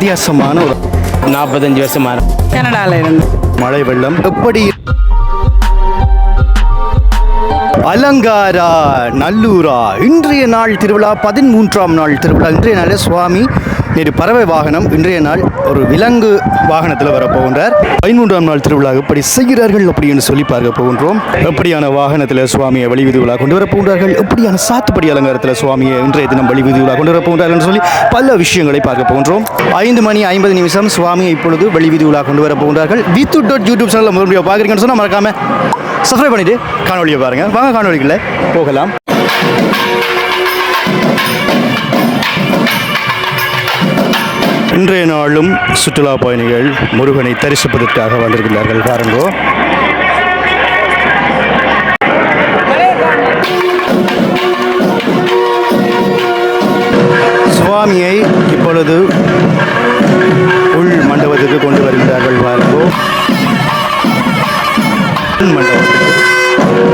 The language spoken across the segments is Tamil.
வித்தியாசமான ஒரு நாற்பத்தஞ்சு வருஷமாக கனடால இருந்து. மழை வெள்ளம். எப்படி அலங்காரா நல்லூரா? இன்றைய நாள் திருவிழா பதிமூன்றாம் நாள் திருவிழா. இன்றைய நாள் சுவாமி நேற்று பறவை வாகனம் இன்றைய நாள் ஒரு விலங்கு வாகனத்தில் வரப்போகின்றார் பதிமூன்றாம் நாள் திருவிழா எப்படி செய்கிறார்கள் அப்படின்னு சொல்லி பார்க்க போகின்றோம். எப்படியான வாகனத்தில் சுவாமியை வழிவிதி விழா கொண்டு வரப்போகிறார்கள் எப்படியான சாத்துப்படி அலங்காரத்தில் சுவாமியை இன்றைய தினம் வழிவிதி விழா கொண்டு வரப்போகிறார்கள் சொல்லி பல விஷயங்களை பார்க்க போகின்றோம். ஐந்து மணி ஐம்பது நிமிஷம் சுவாமியை இப்பொழுது வெளிவிதி விழா கொண்டு வரப்போகிறார்கள் வித்து டாட் யூடியூப் சேனலில் மறுபடியும் பார்க்குறீங்கன்னு சொன்னால் மறக்காம சப்ஸ்கிரைப் பண்ணிவிட்டு காணொலியை பாருங்க. வாங்க காணொலிகளில் போகலாம். இன்றைய நாளும் சுற்றுலா பயணிகள் முருகனை தரிசிப்பதற்காக வந்திருக்கிறார்கள். பாருங்கோ. சுவாமியை இப்பொழுது உள் மண்டபத்துக்கு கொண்டு வருகிறார்கள். பாருங்கோ. மண்டபத்துக்கு.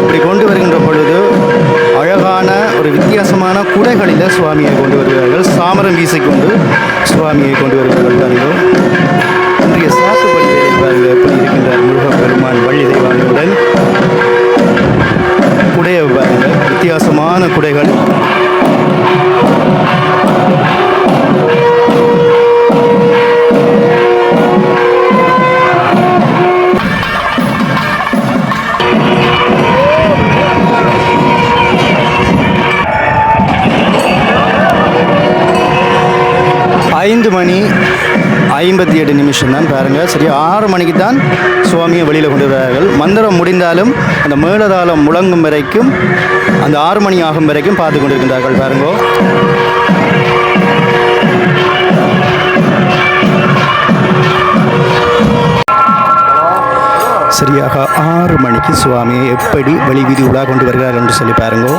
இப்படி கொண்டு வருகின்ற பொழுது அழகான ஒரு வித்தியாசமான குடைகளில் சுவாமியை கொண்டு வருகிறார்கள் சாமரம் வீசிக்கொண்டு சுவாமியை கொண்டு வருகிறார்கள் பாருங்கள். இன்றைய சாத்துப்படி வேலை பாருங்கள் எப்படி இருக்கின்றார்? முருகப் பெருமான் வள்ளி தெய்வானியுடன் ஐந்து மணி ஐம்பத்தி எட்டு நிமிஷம் தான் பாருங்கள் சரி ஆறு மணிக்கு தான் சுவாமியை வெளியில் கொண்டு வருவார்கள் மந்திரம் முடிந்தாலும் அந்த மேலதாளம் முழங்கும் வரைக்கும் அந்த ஆறு மணி ஆகும் வரைக்கும் பார்த்து கொண்டிருக்கின்றார்கள் பாருங்கோ. சரியாக ஆறு மணிக்கு சுவாமியை எப்படி வெளி வீதி உலா கொண்டு வருகிறார் என்று சொல்லி பாருங்கோ.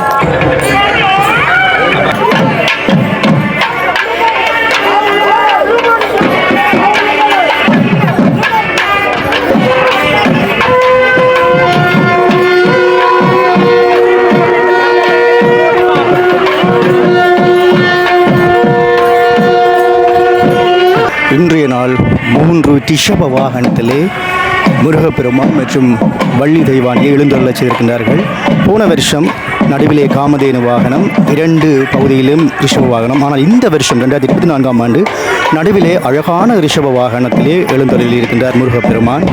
இன்றைய நாள் மூன்று திஷப வாகனத்திலே முருகப்பெருமான் மற்றும் வள்ளி தெய்வானியை எழுந்தருளச் செய்திருக்கின்றார்கள். போன வருஷம் நடுவிலே காமதேனு வாகனம் இரண்டு பகுதியிலும் ரிஷப வாகனம். ஆனால் இந்த வருஷம் ரெண்டாயிரத்தி இருபத்தி நான்காம் ஆண்டு நடுவிலே அழகான ரிஷப வாகனத்திலே எழுந்தருளி இருக்கின்றார் முருகப்பெருமான்.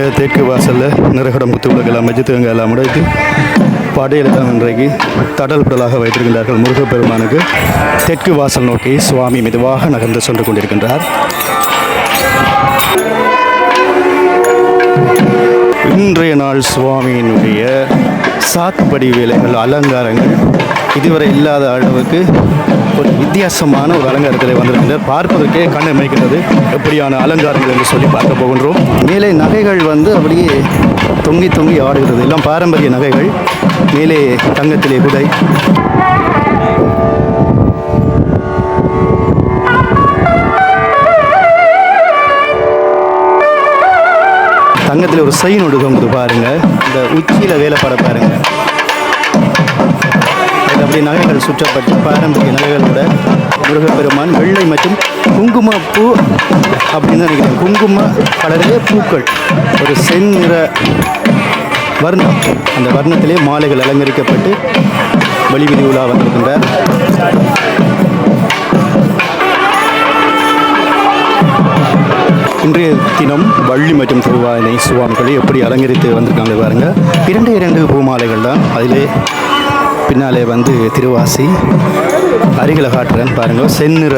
இங்கே தெற்கு வாசல்ல நிறகடம் குத்து விளக்கெல்லாம் வச்சு எல்லாம் உடைத்து படையில தான் இன்றைக்கு தடல் புடலாக வைத்திருக்கின்றார்கள் முருகப்பெருமானுக்கு. தெற்கு வாசல் நோக்கி சுவாமி மெதுவாக நகர்ந்து சென்று கொண்டிருக்கின்றார். இன்றைய நாள் சுவாமியினுடைய சாத்துப்படி வேலைகள் அலங்காரங்கள் இதுவரை இல்லாத அளவுக்கு ஒரு வித்தியாசமான ஒரு அலங்காரத்தில் வந்திருக்கின்றார் பார்ப்பதற்கே கண்ணை அமைக்கின்றது எப்படியான அலங்காரங்கள் என்று சொல்லி பார்க்க போகின்றோம். மேலே நகைகள் வந்து அப்படியே தொங்கி தொங்கி ஆடுகிறது. எல்லாம் பாரம்பரிய நகைகள். மேலே தங்கத்திலே குடை தங்கத்தில் ஒரு சைன் ஒன்று தொங்குது பாருங்க. இந்த உச்சியில் வேலைப்பாட பாருங்க. அது அப்படி நகைகள் சுற்றப்பட்டு பாரம்பரிய நகைகளோட முருகப்பெருமான் வெள்ளை மற்றும் குங்கும பூ அப்படின்னு தான் நினைக்கிறேன். குங்கும கலரிலே பூக்கள். ஒரு செந்நிற வர்ணம். அந்த வர்ணத்திலே மாலைகள் அலங்கரிக்கப்பட்டு வெளிவிதி உலா வந்திருக்கின்றார். இன்றைய தினம் வள்ளி மற்றும் திருவாயினை சுவாமிகளை எப்படி அலங்கரித்து வந்திருக்காங்க பாருங்க. இரண்டு இரண்டு பூமாலைகள் தான். அதிலே பின்னாலே வந்து திருவாசி அருகில காட்டுறேன் பாருங்க. செந்நிற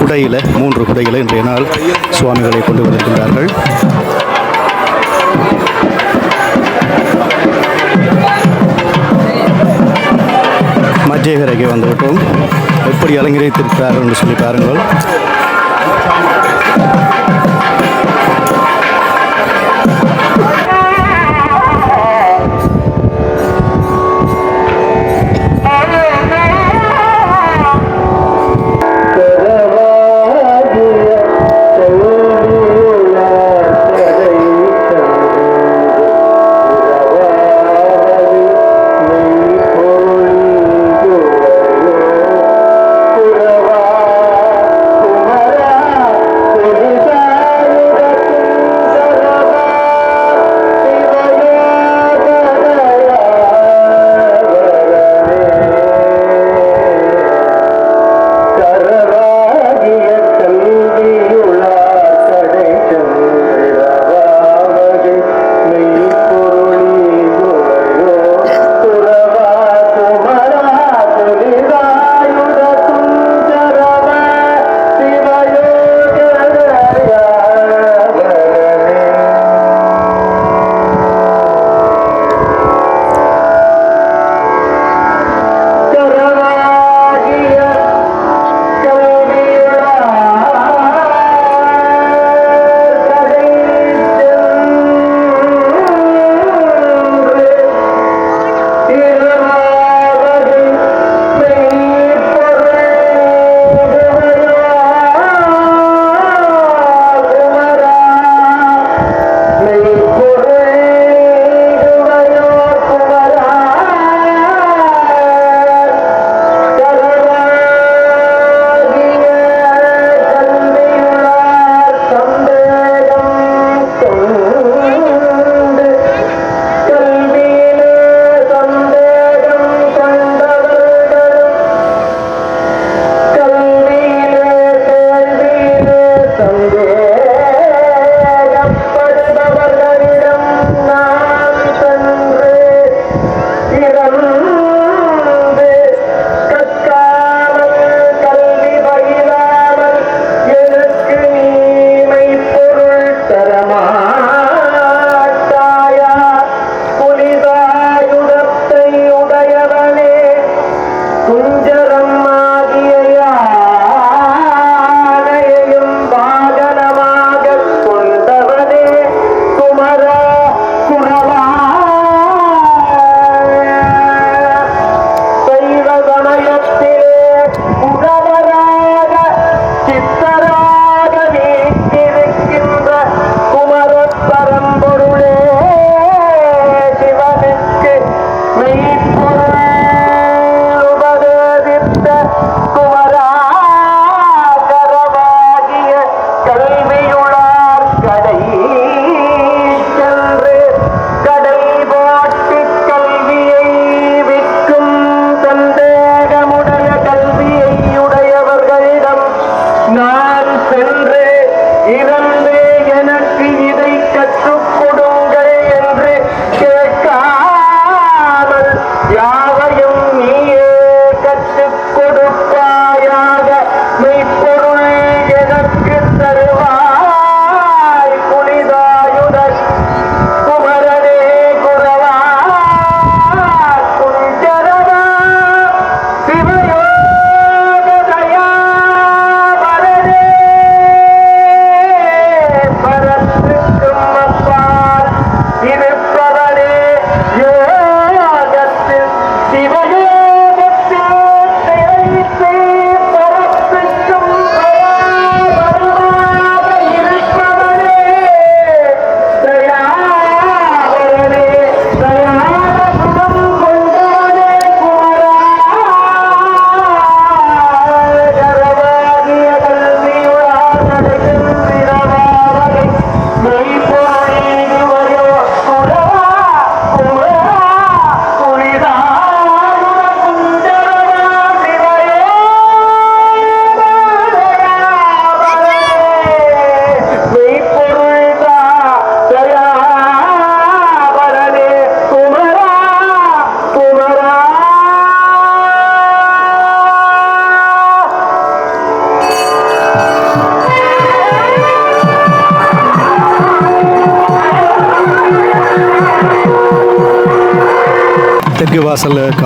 குடையில் மூன்று குடையில் இன்றைய நாள் சுவாமிகளை கொண்டு வந்திருக்கின்றார்கள். மத்தியகரைக்கு வந்துவிட்டோம். எப்படி அலங்கரித்திருக்கிறார்கள் என்று சொல்லி பாருங்கள்.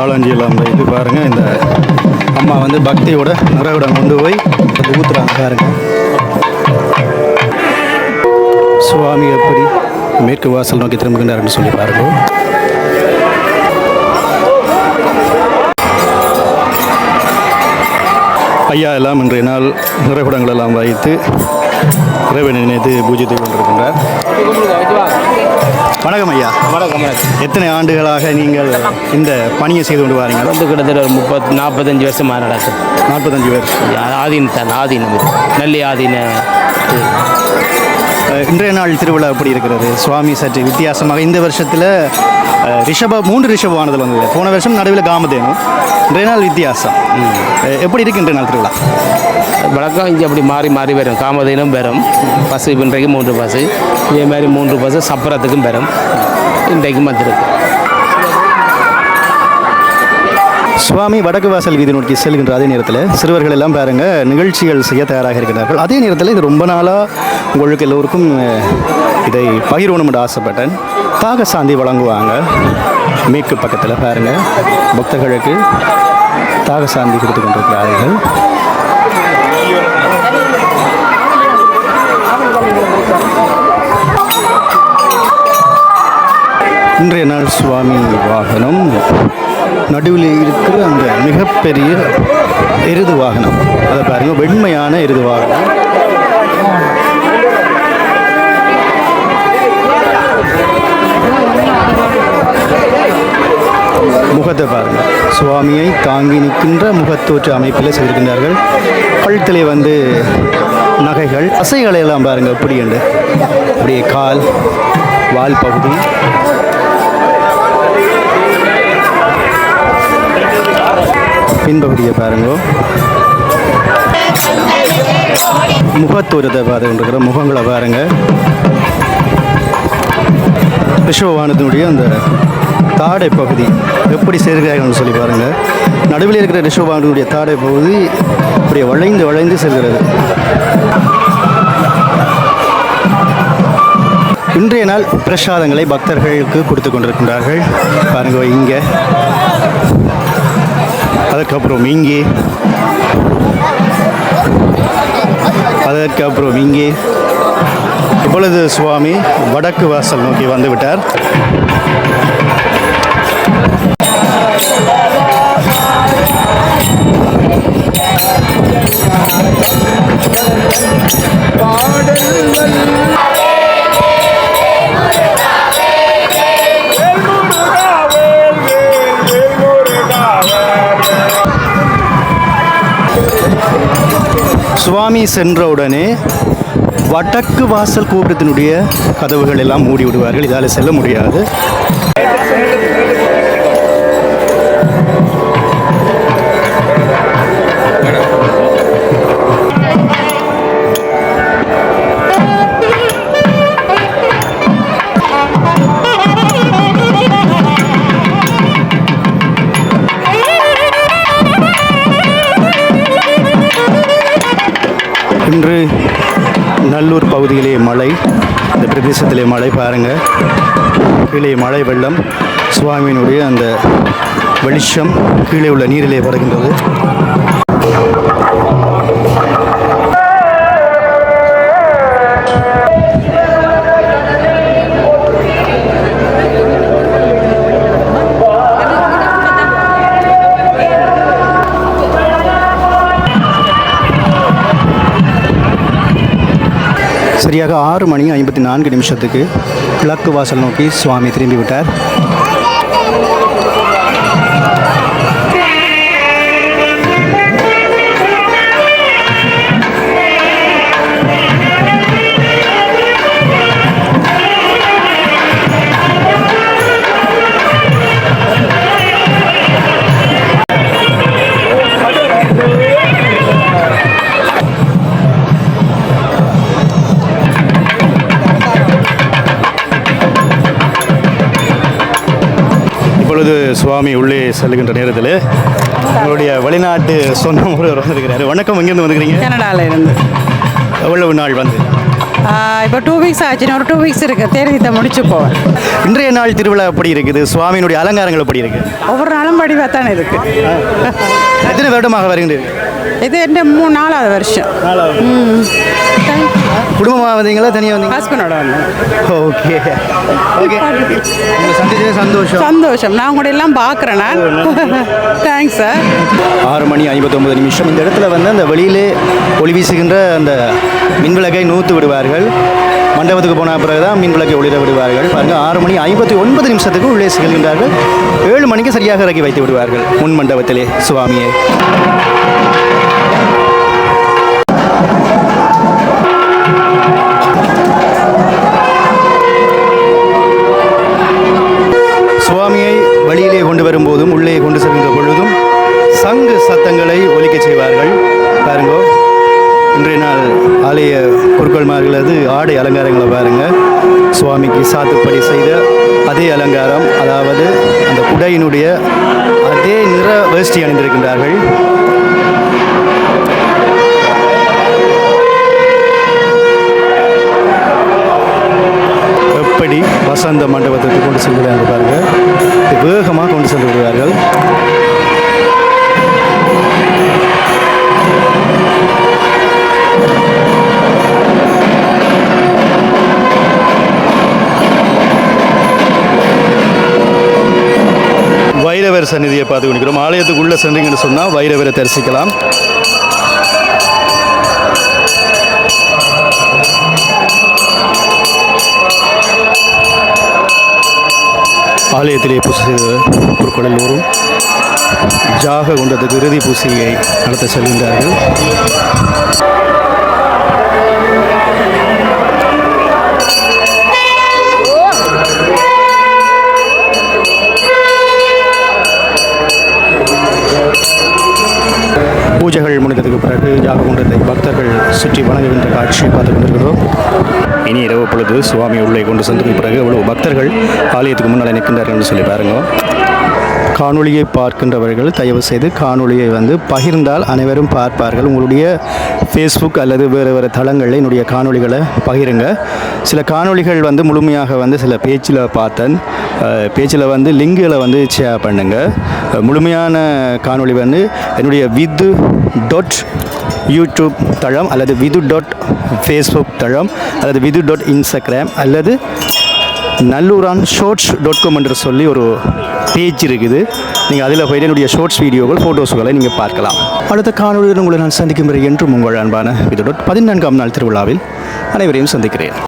காலாஞ்சியில் அந்த இது பாருங்கள் இந்த அம்மா வந்து பக்தியோட நிறைவிடம் கொண்டு போய் அது பாருங்க. சுவாமி எப்படி மேற்கு வாசல் நோக்கி திரும்புகின்றார்னு சொல்லி பாருங்கள் ஐயா எல்லாம் இன்றைய நாள் நிறைவிடங்களெல்லாம் வைத்து இறைவனை நினைத்து பூஜித்து கொண்டிருக்கின்றார். வணக்கம் ஐயா. வணக்கம் வணக்கம். எத்தனை ஆண்டுகளாக நீங்கள் இந்த பணியை செய்து கொண்டு வாரீங்க? வந்து கிட்டத்தட்ட ஒரு முப்பத் நாற்பத்தஞ்சு வருஷமாக நடக்குது நாற்பத்தஞ்சு பேர் ஆதீன தான் ஆதீனம். நல்லி ஆதீன இன்றைய நாள் திருவிழா எப்படி இருக்கிறது? சுவாமி சற்று வித்தியாசமாக இந்த வருஷத்தில் ரிஷப மூன்று ரிஷபமானது வந்தது. போன வருஷம் நடுவில் காமதேனும் இன்றைய நாள் வித்தியாசம். எப்படி இருக்கு இன்றைய நாள் திருவிழா? வழக்கம் இங்கே அப்படி மாறி மாறி வரும். காமதேனும் பெறும் பஸ் இன்றைக்கு மூன்று பஸ்ஸு இதே மாதிரி மூன்று பஸ்ஸு சப்பரத்துக்கும் பெறும் இன்றைக்கும் வந்திருக்கு. சுவாமி வடக்கு வாசல் வீதி நோக்கி செல்கின்ற அதே நேரத்தில் சிறுவர்கள் எல்லாம் பாருங்க நிகழ்ச்சிகள் செய்ய தயாராக இருக்கிறார்கள் அதே நேரத்தில் இது ரொம்ப நாளாக உங்களுக்கு எல்லோருக்கும் இதை பகிரணும் என்று ஆசைப்பட்டேன். தாக சாந்தி வழங்குவாங்க. மேற்கு பக்கத்தில் பாருங்க பக்தர்களுக்கு தாக சாந்தி கொடுத்து கொண்டிருக்கிறார்கள். இன்றைய நாள் சுவாமி வாகனம். நடுவில் இருக்கிற அந்த மிகப்பெரிய எருது வாகனம். அதை பாருங்க வெண்மையான எருது வாகனம். முகத்தை பாருங்கள் சுவாமியை தாங்கி நிற்கின்ற முகத்தோற்று அமைப்பில் செய்திருக்கின்றார்கள் கழுத்திலே வந்து நகைகள் அசைகளை எல்லாம் பாருங்கள் அப்படி என்று. அப்படியே கால் வால் பகுதி. பின்பகுதியை பாருங்கோ. முகத்தூரத்தை பார்த்துக்கிட்டு முகங்களை பாருங்க. ரிஷபவானத்தினுடைய அந்த தாடை பகுதி எப்படி சேர்கிறார்கள்னு சொல்லி பாருங்க. நடுவில் இருக்கிற ரிஷபவானத்தினுடைய தாடை பகுதி அப்படியே வளைந்து வளைந்து செல்கிறது. இன்றைய நாள் பிரசாதங்களை பக்தர்களுக்கு கொடுத்து கொண்டிருக்கின்றார்கள். பாருங்க இங்கே. அதுக்கப்புறம் இங்கே. அதற்கப்புறம் இங்கே. இப்பொழுது சுவாமி வடக்கு வாசல் நோக்கி வந்து சுவாமி சென்றவுடனே வடக்கு வாசல் கோபுரத்தினுடைய கதவுகள் எல்லாம் மூடி விடுவார்கள் இதால் செல்ல முடியாது. இன்று நல்லூர் பகுதியிலே மழை. இந்த பிரதேசத்திலே மழை பாருங்கள் கீழே மழை வெள்ளம். சுவாமியினுடைய அந்த வெளிச்சம் கீழே உள்ள நீரிலே வருகின்றது சரியாக ஆறு மணி ஐம்பத்தி நான்கு நிமிஷத்துக்கு கிழக்கு வாசல் நோக்கி சுவாமி திரும்பி இப்பொழுது சுவாமி உள்ளே செல்லுகின்ற நேரத்தில் உங்களுடைய வெளிநாட்டு சொந்த ஒருவர் வந்திருக்கிறாரு. வணக்கம் எங்கேருந்து வந்துக்கிறீங்க கனடாவில் இருந்து. எவ்வளவு நாள் வந்து? இப்போ டூ வீக்ஸ் ஆச்சு இன்னும் ஒரு டூ வீக்ஸ் இருக்கு. தேர்தத்தை முடிச்சு போவேன் இன்றைய நாள் திருவிழா எப்படி இருக்குது? சுவாமியினுடைய அலங்காரங்கள் எப்படி இருக்கு? ஒவ்வொரு நாளும் வடிவாக தானே இருக்கு. எத்தனை வருடமாக வருகின்றீர்கள்? இது எந்த மூணு நாலாவது வருஷம். ம். குடும்பமாக வந்தீங்களா தனியாக வந்தீங்க ஹஸ்பண்டோட வந்தேன். ஓகே ஓகே சந்தோஷம் சந்தோஷம். நான் கூட எல்லாம் பார்க்குறேன் நான். தேங்க்ஸ் சார் ஆறு மணி ஐம்பத்தொம்பது நிமிஷம். இந்த இடத்துல வந்து அந்த வெளியிலே ஒளி வீசுகின்ற அந்த மின்விளக்கை நூற்று விடுவார்கள். மண்டபத்துக்கு போன பிறகு தான் மின் விளக்கை ஒளிர விடுவார்கள். பாருங்க ஆறு மணி ஐம்பத்தி ஒன்பது நிமிஷத்துக்கு உள்ளே செல்கின்றார்கள். ஏழு மணிக்கு சரியாக இறக்கி வைத்து விடுவார்கள் முன் மண்டபத்திலே சுவாமியை. வெளியிலே கொண்டு வரும்போதும் உள்ளே கொண்டு செல்கின்ற பொழுதும் சங்கு சத்தங்களை ஒலிக்கச் செய்வார்கள். பாருங்கோ இன்றைய நாள் ஆலய குருக்கள்மார்களது ஆடை அலங்காரங்களை பாருங்கள் சுவாமிக்கு சாத்துப்படி செய்த அதே அலங்காரம் அதாவது அந்த குடையினுடைய அதே நிற வேஷ்டி அணிந்திருக்கின்றார்கள். எப்படி வசந்த மண்டபத்துக்கு கொண்டு செல்கிறாங்க பாருங்கள் வேகமாக கொண்டு சென்று விடுவார்கள். வைரவர் சந்நிதியை பார்த்து கொண்டிருக்கிறோம். ஆலயத்துக்குள்ளே சென்றீங்கன்னு சொன்னால் வைரவரை தரிசிக்கலாம். ஆலயத்திலே பூசை செய்த குருக்களெல்லோரும் ஜாக குண்டத்துக்கு இறுதி பூசையை நடத்த செல்கின்றார்கள். இரவு சுவாமி உள்ளே கொண்டு சென்ற பிறகு எவ்வளவு பக்தர்கள் ஆலயத்துக்கு முன்னால் நிற்கின்றார்கள் என்று சொல்லி பாருங்க. காணொளியை பார்க்கின்றவர்கள் தயவு செய்து காணொளியை வந்து பகிர்ந்தால் அனைவரும் பார்ப்பார்கள். உங்களுடைய ஃபேஸ்புக் அல்லது வேறு வேறு தளங்களில் என்னுடைய காணொளிகளை பகிருங்க. சில காணொளிகள் வந்து முழுமையாக வந்து சில பேச்சில் பார்த்தேன். பேச்சில் வந்து லிங்குகளை வந்து ஷேர் பண்ணுங்கள் முழுமையான காணொளி வந்து என்னுடைய வித்து டாட் யூடியூப் தளம் அல்லது விது டாட் ஃபேஸ்புக் தளம் அல்லது விது டாட் இன்ஸ்டாகிராம் அல்லது நல்லூரான் ஷோர்ட்ஸ் டாட் காம் என்று சொல்லி ஒரு பேஜ் இருக்குது. நீங்கள் அதில் போயிட்டு என்னுடைய ஷார்ட்ஸ் வீடியோக்கள் ஃபோட்டோஸ்களை நீங்கள் பார்க்கலாம். அடுத்த காணொலியுடன் உங்களை நான் சந்திக்கும் வரை என்றும் உங்கள் அன்பான விது டாட் பதினான்காம் நாள் திருவிழாவில் அனைவரையும் சந்திக்கிறேன்.